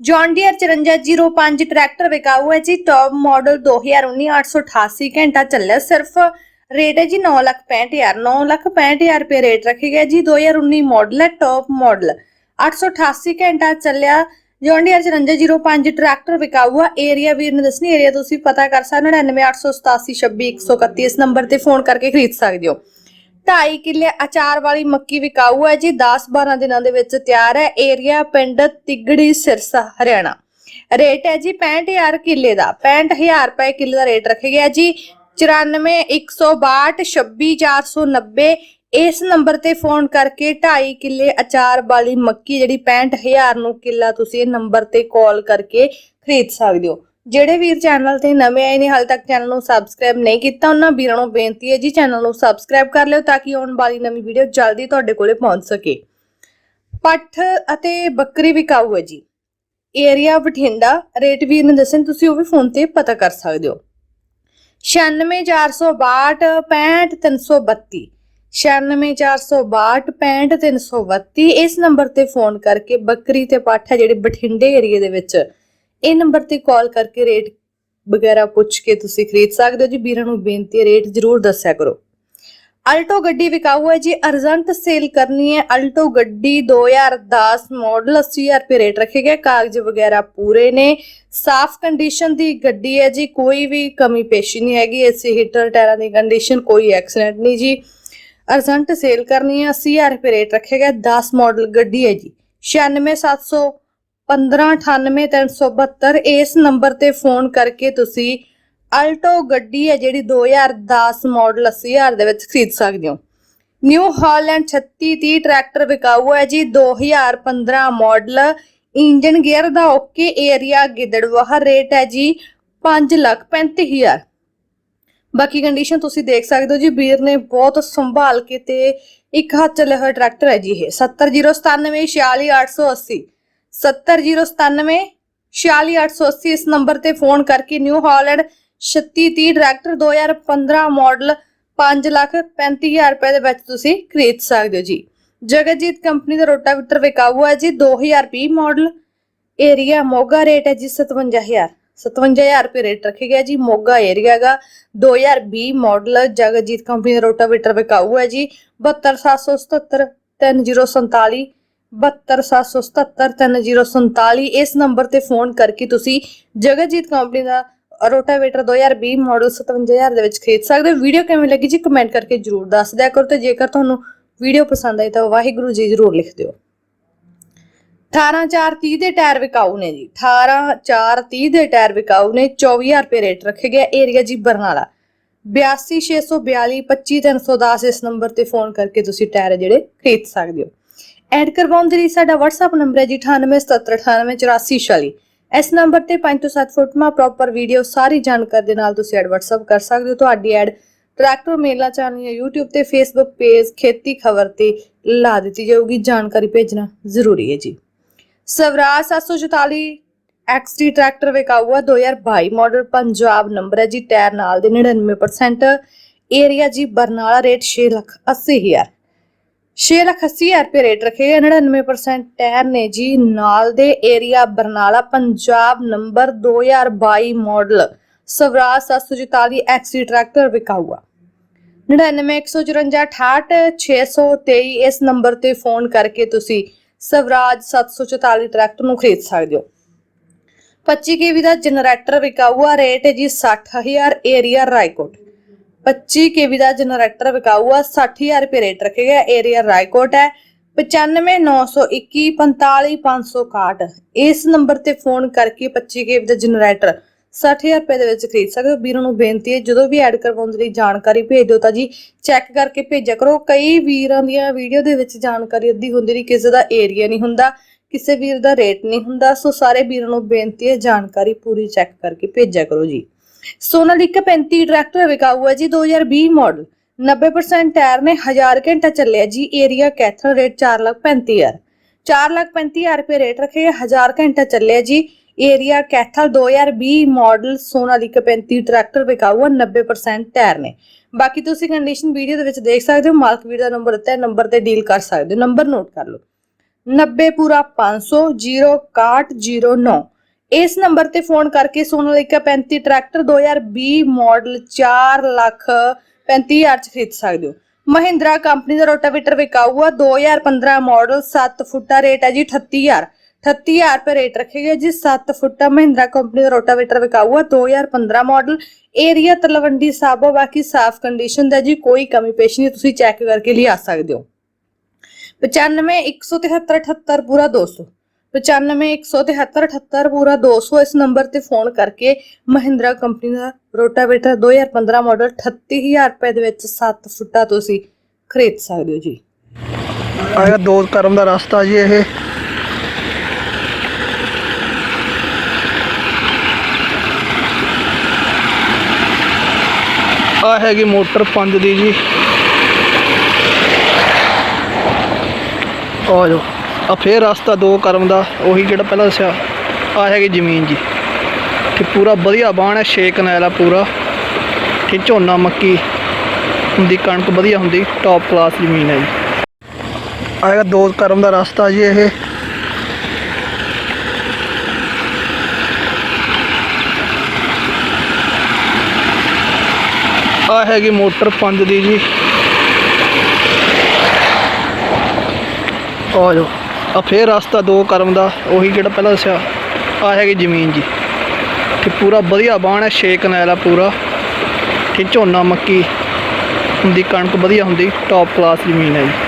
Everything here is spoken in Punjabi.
ਜੌਨ ਡੀਅਰ 5405 ਟਰੈਕਟਰ ਵਿਕਾਊ ਹੈ ਜੀ ਟੌਪ ਮਾਡਲ 2019 888 ਘੰਟਾ ਚੱਲਿਆ। ਸਿਰਫ ਰੇਟ ਹੈ ਜੀ 965000 965000 ਰੁਪਏ ਰੇਟ ਰੱਖੇ ਗਏ ਜੀ। 2019 ਮਾਡਲ ਹੈ ਟੌਪ ਮਾਡਲ 888 ਘੰਟਾ ਚੱਲਿਆ। ਜੌਨ ਡੀਅਰ 5405 ਟਰੈਕਟਰ ਵਿਕਾਊ ਆ ਏਰੀਆ ਵੀਰ ਨੇ ਦੱਸਣੀ ਏਰੀਆ ਤੁਸੀਂ ਪਤਾ ਕਰ ਸਕਦੇ 9988826131 ਇਸ ਨੰਬਰ ਤੇ ਫੋਨ ਕਰਕੇ ਖਰੀਦ ਸਕਦੇ ਹੋ। 2.5 ਕਿੱਲੇ ਅਚਾਰ ਵਾਲੀ ਮੱਕੀ ਵਿਕਾਊ ਹੈ ਜੀ। 10-12 ਦਿਨਾਂ ਦੇ ਵਿੱਚ ਤਿਆਰ ਹੈ। ਏਰੀਆ ਪਿੰਡ ਤਿਗੜੀ ਸਿਰਸਾ, ਹਰਿਆਣਾ। ਰੇਟ ਹੈ ਜੀ 65000 ਕਿੱਲੇ ਦਾ। 65000 ਰੁਪਏ ਕਿੱਲੇ ਦਾ ਰੇਟ ਰੱਖਿਆ ਗਿਆ ਜੀ। 9412 26490 ਇਸ ਨੰਬਰ ਤੇ ਫੋਨ ਕਰਕੇ 2.5 ਕਿੱਲੇ ਅਚਾਰ ਵਾਲੀ ਮੱਕੀ ਜਿਹੜੀ 65000 ਨੂੰ ਕਿੱਲਾ ਤੁਸੀਂ ਇਹ ਨੰਬਰ ਤੇ ਕਾਲ ਕਰਕੇ ਖਰੀਦ ਸਕਦੇ ਹੋ। ਜਿਹੜੇ ਵੀਰ ਚੈਨਲ ਤੇ ਨਵੇਂ ਆਏ ਨੇ, ਹਾਲ ਤੱਕ ਚੈਨਲ ਨੂੰ ਸਬਸਕ੍ਰਾਈਬ ਨਹੀਂ ਕੀਤਾ, ਉਹਨਾਂ ਵੀਰਾਂ ਨੂੰ ਬੇਨਤੀ ਹੈ ਜੀ ਚੈਨਲ ਨੂੰ ਸਬਸਕ੍ਰਾਈਬ ਕਰ ਲਿਓ ਤਾਂ ਕਿ ਆਉਣ ਵਾਲੀ ਨਵੀਂ ਵੀਡੀਓ ਜਲਦੀ ਤੁਹਾਡੇ ਕੋਲੇ ਪਹੁੰਚ ਸਕੇ। ਪੱਠ ਅਤੇ ਬੱਕਰੀ ਵਿਕਾਊ ਹੈ ਜੀ। ਏਰੀਆ ਬਠਿੰਡਾ, ਰੇਟ ਵੀਰ ਨੇ ਦੱਸਣ ਤੁਸੀਂ ਉਹ ਵੀ ਫੋਨ ਤੇ ਪਤਾ ਕਰ ਸਕਦੇ ਹੋ। 96462 65332 96462 65332 ਇਸ ਨੰਬਰ ਤੇ ਫੋਨ ਕਰਕੇ ਬੱਕਰੀ ਤੇ ਪੱਠ ਹੈ ਜਿਹੜੇ ਬਠਿੰਡੇ ਏਰੀਆ ਦੇ ਵਿੱਚ। ਇਹ ਨੰਬਰ ਤੇ ਕਾਲ ਕਰਕੇ ਰੇਟ ਵਗੈਰਾ ਪੁੱਛ ਕੇ ਤੁਸੀਂ ਖਰੀਦ ਸਕਦੇ ਹੋ ਜੀ। ਵੀਰਾਂ ਨੂੰ ਬੇਨਤੀ ਹੈ, ਰੇਟ ਜ਼ਰੂਰ ਦੱਸਿਆ ਕਰੋ। ਅਲਟੋ ਗੱਡੀ ਵਿਕਾਊ ਹੈ ਜੀ। ਅਰਜੈਂਟ ਸੇਲ ਕਰਨੀ ਹੈ। ਅਲਟੋ ਗੱਡੀ 2010 ਮਾਡਲ 80000 ਰੁਪਏ ਰੇਟ ਰੱਖੇ ਗਏ। ਕਾਗਜ਼ ਵਗੈਰਾ ਪੂਰੇ ਨੇ। ਸਾਫ਼ ਕੰਡੀਸ਼ਨ ਦੀ ਗੱਡੀ ਹੈ ਜੀ। ਕੋਈ ਵੀ ਕਮੀ ਪੇਸ਼ੀ ਨਹੀਂ ਹੈਗੀ। ਏਸੀ ਹੀਟਰ ਟਾਇਰਾਂ ਦੀ ਕੰਡੀਸ਼ਨ ਕੋਈ ਐਕਸੀਡੈਂਟ ਨਹੀਂ ਜੀ। ਅਰਜੈਂਟ ਸੇਲ ਕਰਨੀ ਹੈ। 80000 ਰੁਪਏ ਰੇਟ ਰੱਖੇ ਗਏ। 10 ਮਾਡਲ ਗੱਡੀ ਹੈ ਜੀ। 96700 1598372 ਇਸ ਨੰਬਰ ਤੇ ਫੋਨ ਕਰਕੇ ਤੁਸੀਂ ਅਲਟੋ ਗੱਡੀ ਹੈ ਜਿਹੜੀ 2010 ਮਾਡਲ 80000 ਦੇ ਵਿੱਚ ਖਰੀਦ ਸਕਦੇ ਹੋ। ਨਿਊ ਹਾਲੈਂਡ 3630 ਟਰੈਕਟਰ ਵਿਕਾਊ ਹੈ ਜੀ 2015 ਮਾਡਲ। ਇੰਜਨ ਗੇਅਰ ਦਾ ਓਕੇ ਏਰੀਆ ਗਿੱਦੜਵਾਹ ਰੇਟ ਹੈ ਜੀ 535000 ਬਾਕੀ ਕੰਡੀਸ਼ਨ ਤੁਸੀਂ ਦੇਖ ਸਕਦੇ ਹੋ ਜੀ, ਵੀਰ ਨੇ ਬਹੁਤ ਸੰਭਾਲ ਕੇ ਤੇ ਇੱਕ ਹੱਥ ਚੱਲਿਆ ਹੋਇਆ ਟਰੈਕਟਰ ਹੈ ਜੀ ਇਹ। 70097 46880 70097 46880 ਇਸ ਨੰਬਰ ਤੇ ਫੋਨ ਕਰਕੇ ਨਿਊ ਹਾਲੈਂਡ 3630 ਟਰੈਕਟਰ 2015 ਮਾਡਲ 535000 ਰੁਪਏ ਦੇ ਵਿੱਚ ਤੁਸੀਂ ਖਰੀਦ ਸਕਦੇ ਹੋ ਜੀ। ਜਗਜੀਤ ਕੰਪਨੀ ਦਾ ਰੋਟਾਵੀਟਰ ਵਿਕਾਊ ਹੈ ਜੀ 2020 ਮਾਡਲ। ਏਰੀਆ ਮੋਗਾ ਰੇਟ ਹੈ ਜੀ 57000 57000 ਰੁਪਏ ਰੇਟ ਰੱਖਿਆ ਗਿਆ ਜੀ, ਮੋਗਾ ਏਰੀਆ ਦਾ 2020 ਮਾਡਲ ਜਗਜੀਤ ਕੰਪਨੀ ਦਾ ਰੋਟਾਵੇਟਰ ਵਿਕਾਊ ਹੈ ਜੀ 72777 3047 72777 3047 ਇਸ ਨੰਬਰ ਤੇ ਫੋਨ ਕਰਕੇ ਤੁਸੀਂ ਜਗਤਜੀਤ ਕੰਪਨੀ ਦਾ ਰੋਟਾਵੇਟਰ 2020 ਮਾਡਲ 57000 ਦੇ ਵਿੱਚ ਖਰੀਦ ਸਕਦੇ ਹੋ। ਵੀਡੀਓ ਕਿਵੇਂ ਲੱਗੀ ਜੀ ਕਮੈਂਟ ਕਰਕੇ ਜਰੂਰ ਦੱਸ ਦਿਆ ਕਰੋ ਤੇ ਜੇਕਰ ਤੁਹਾਨੂੰ ਵੀਡੀਓ ਪਸੰਦ ਆਈ ਤਾਂ ਵਾਹਿਗੁਰੂ ਜੀ ਜਰੂਰ ਲਿਖ ਦਿਓ। 18430 ਦੇ ਟਾਇਰ ਵਿਕਾਊ ਨੇ ਜੀ। 18430 ਦੇ ਟਾਇਰ ਵਿਕਾਊ ਨੇ 24000 ਰੁਪਏ ਰੇਟ ਰੱਖੇ ਗਿਆ ਏਰੀਆ ਜੀ ਬਰਨਾਲਾ। 82642 25310 ਇਸ ਨੰਬਰ ਤੇ ਫੋਨ ਕਰਕੇ ਤੁਸੀਂ ਟਾਇਰ ਜਿਹੜੇ ਖਰੀਦ ਸਕਦੇ ਹੋ। ਐਡ ਕਰਵਾਉਣ ਦੇ ਲਈ ਸਾਡਾ WhatsApp ਨੰਬਰ ਹੈ ਜੀ 9877988446 ਇਸ ਨੰਬਰ ਤੇ 5 ਤੋਂ 7 ਫੁੱਟ ਮਾ ਪ੍ਰੋਪਰ ਵੀਡੀਓ ਸਾਰੀ ਜਾਣਕਾਰੀ ਦੇ ਨਾਲ ਤੁਸੀਂ ਐਡ WhatsApp ਕਰ ਸਕਦੇ ਹੋ। ਤੁਹਾਡੀ ਐਡ ਟਰੈਕਟਰ ਮੇਲਾ ਚੈਨਲ ਜਾਂ YouTube ਤੇ Facebook ਪੇਜ ਖੇਤੀ ਖਬਰ ਤੇ ਲਾ ਦਿੱਤੀ ਜਾਊਗੀ। ਜਾਣਕਾਰੀ ਭੇਜਣਾ ਜ਼ਰੂਰੀ ਹੈ ਜੀ। ਸਵਰਾਜ 744 ਐਕਸਟੀ ਟਰੈਕਟਰ ਵਿਕਾਊ ਹੈ 2022 ਮਾਡਲ ਪੰਜਾਬ ਨੰਬਰ ਹੈ ਜੀ। ਟਾਇਰ ਨਾਲ ਦੇ 99% ਏਰੀਆ ਜੀ ਬਰਨਾਲਾ ਰੇਟ 6 ਲੱਖ 80 ਹਜ਼ਾਰ। 6 ਲੱਖ 80 ਹਜ਼ਾਰ ਰੁਪਏ ਰੇਟ ਰੱਖੇ ਗਏ। 99% ਟਾਇਰ ਨੇ ਜੀ। ਨਾਲ ਦੇ area Barnala, Punjab number 2022 model, Swaraj 744 ਐਕਸੀ ਟਰੈਕਟਰ ਵਿਕਾਊ ਆ 9914568623 ਇਸ ਨੰਬਰ ਤੇ ਫੋਨ ਕਰਕੇ ਤੁਸੀਂ ਸਵਰਾਜ 744 ਟਰੈਕਟਰ ਨੂੰ ਖਰੀਦ ਸਕਦੇ ਹੋ। 25 ਕੇਵੀ ਦਾ ਜਨਰੇਟਰ ਵਿਕਾਊਆ ਰੇਟ ਹੈ ਜੀ 60000 ਏਰੀਆ ਰਾਏਕੋਟ। 25 ਕੇਵੀ ਦਾ ਜਨਰੇਟਰ ਵਿਕਾਊ ਆ 60000 ਰੁਪਏ ਰੇਟ ਰੱਖੇ ਗਿਆ ਏਰੀਆ ਰਾਏਕੋਟ ਹੈ। 95921 45561 ਇਸ ਨੰਬਰ ਤੇ ਫੋਨ ਕਰਕੇ 25 ਕੇਵੀ ਦਾ ਜਨਰੇਟਰ 60000 ਰੁਪਏ ਦੇ ਵਿੱਚ ਖਰੀਦ ਸਕਦੇ ਹੋ। ਵੀਰਾਂ ਨੂੰ ਬੇਨਤੀ ਹੈ, ਜਦੋਂ ਵੀ ਐਡ ਕਰਵਾਉਣ ਦੇ ਲਈ ਜਾਣਕਾਰੀ ਭੇਜ ਦਿਓ ਤਾਂ ਜੀ ਚੈੱਕ ਕਰਕੇ ਭੇਜਿਆ ਕਰੋ। ਕਈ ਵੀਰਾਂ ਦੀਆਂ ਵੀਡੀਓ ਦੇ ਵਿੱਚ ਜਾਣਕਾਰੀ ਅੱਧੀ ਹੁੰਦੀ ਨਹੀਂ, ਕਿਸੇ ਦਾ ਏਰੀਆ ਨਹੀਂ ਹੁੰਦਾ, ਕਿਸੇ ਵੀਰ ਦਾ ਰੇਟ ਨਹੀਂ ਹੁੰਦਾ। ਸੋ ਸਾਰੇ ਵੀਰਾਂ ਨੂੰ ਬੇਨਤੀ ਹੈ, ਜਾਣਕਾਰੀ ਪੂਰੀ ਚੈੱਕ ਕਰਕੇ ਭੇਜਿਆ ਕਰੋ ਜੀ। ਸੋਨਾਲੀਕਾ 35 ਟਰੈਕਟਰ ਵਿਕਾਊ ਹੈ ਜੀ 2020 ਮਾਡਲ। 90% ਟਾਇਰ ਨੇ 1000 ਘੰਟਾ ਚੱਲਿਆ ਜੀ, ਏਰੀਆ ਕੈਥਲ ਰੇਟ 435000 435000 ਰੁਪਏ ਰੇਟ ਰੱਖੇ 1000 ਘੰਟਾ ਚੱਲਿਆ ਜੀ, area Kaithal 2020 model Sonalika 35 tractor ਵਿਕਾਊ ਹੈ 90% ਟਾਇਰ ਨੇ। ਬਾਕੀ ਤੁਸੀਂ ਕੰਡੀਸ਼ਨ ਵੀਡੀਓ ਦੇ ਵਿੱਚ ਦੇਖ ਸਕਦੇ ਹੋ, ਮਾਲਕ ਵੀਰ ਦਾ ਨੰਬਰ ਦਿੱਤਾ ਹੈ, ਨੰਬਰ ਤੇ ਡੀਲ ਕਰ ਸਕਦੇ ਹੋ, ਨੰਬਰ ਨੋਟ ਕਰ ਲਓ। 90 ਪੂਰਾ 500 06109 ਇਸ ਨੰਬਰ ਤੇ ਫੋਨ ਕਰਕੇ ਸੋਨਾਲੀਕਾ 35 ਟਰੈਕਟਰ 2020 ਮਾਡਲ 4 ਲੱਖ 35000 ਚ ਖਰੀਦ ਸਕਦੇ ਹੋ। ਮਹਿੰਦਰਾ ਕੰਪਨੀ ਦਾ ਰੋਟਾਵੇਟਰ ਵਿਕਾਊ ਆ 2015 ਮਾਡਲ 7 ਫੁੱਟਾ ਰੇਟ ਹੈ ਜੀ 38000 38000 ਰੁਪਏ ਰੇਟ ਰੱਖੇ ਗਏ ਜੀ 7 ਫੁੱਟਾ ਮਹਿੰਦਰਾ ਕੰਪਨੀ ਦਾ ਰੋਟਾਵੇਟਰ ਵਿਕਾਊ ਆ 2015 ਮਾਡਲ। ਏਰੀਆ ਤਲਵੰਡੀ ਸਾਬੋ, ਬਾਕੀ ਸਾਫ਼ ਕੰਡੀਸ਼ਨ ਦਾ ਜੀ ਕੋਈ ਕਮੀ ਪੇਸ਼ ਨਹੀਂ, ਤੁਸੀਂ ਚੈੱਕ ਕਰਕੇ ਲਿਆ ਸਕਦੇ ਹੋ। 95 173 78 ਪੂਰਾ 200 95 173 78 ਪੂਰਾ 200 ਇਸ ਨੰਬਰ ਤੇ ਫੋਨ ਕਰਕੇ ਮਹਿੰਦਰਾ ਕੰਪਨੀ ਦਾ ਰੋਟਾਵੇਟਰ 2015 ਮਾਡਲ 38000 ਰੁਪਏ ਦੇ ਵਿੱਚ 7 ਫੁੱਟਾ ਤੁਸੀਂ ਖਰੀਦ ਸਕਦੇ ਹੋ ਜੀ। ਆਏਗਾ ਦੋ ਕਰਮ ਦਾ ਰਸਤਾ ਜੀ ਇਹ। ਆ ਹੈਗੀ ਮੋਟਰ 5 ਦੀ ਜੀ। ਆ ਜੋ ਆ ਫੇਰ ਰਸਤਾ ਦੋ ਕਰਮ ਦਾ, ਉਹੀ ਜਿਹੜਾ ਪਹਿਲਾਂ ਦੱਸਿਆ। ਆ ਹੈਗੀ ਜ਼ਮੀਨ ਜੀ। ਤੇ ਪੂਰਾ ਵਧੀਆ ਬਾਣ ਹੈ, ਛੇ ਕਨਾਲ ਆ ਪੂਰਾ। ਤੇ ਝੋਨਾ ਮੱਕੀ ਹੁੰਦੀ ਕਣਕ ਵਧੀਆ ਹੁੰਦੀ ਟੌਪ ਕਲਾਸ ਜ਼ਮੀਨ ਹੈ ਜੀ। ਆਏਗਾ ਦੋ ਕਰਮ ਦਾ ਰਸਤਾ ਜੀ ਇਹ। ਆ ਹੈਗੀ ਮੋਟਰ 5 ਦੀ ਜੀ। ਆ ਜਾਓ। ਆ ਫੇਰ ਰਸਤਾ ਦੋ ਕਰਮ ਦਾ, ਉਹੀ ਜਿਹੜਾ ਪਹਿਲਾਂ ਦੱਸਿਆ। ਆ ਹੈਗੀ ਜ਼ਮੀਨ ਜੀ। ਤੇ ਪੂਰਾ ਵਧੀਆ ਬਾਣ ਹੈ, ਛੇ ਕਨਾਲ ਆ ਪੂਰਾ। ਤੇ ਝੋਨਾ ਮੱਕੀ ਹੁੰਦੀ ਕਣਕ ਵਧੀਆ ਹੁੰਦੀ ਟੌਪ ਕਲਾਸ ਜ਼ਮੀਨ ਹੈ ਜੀ।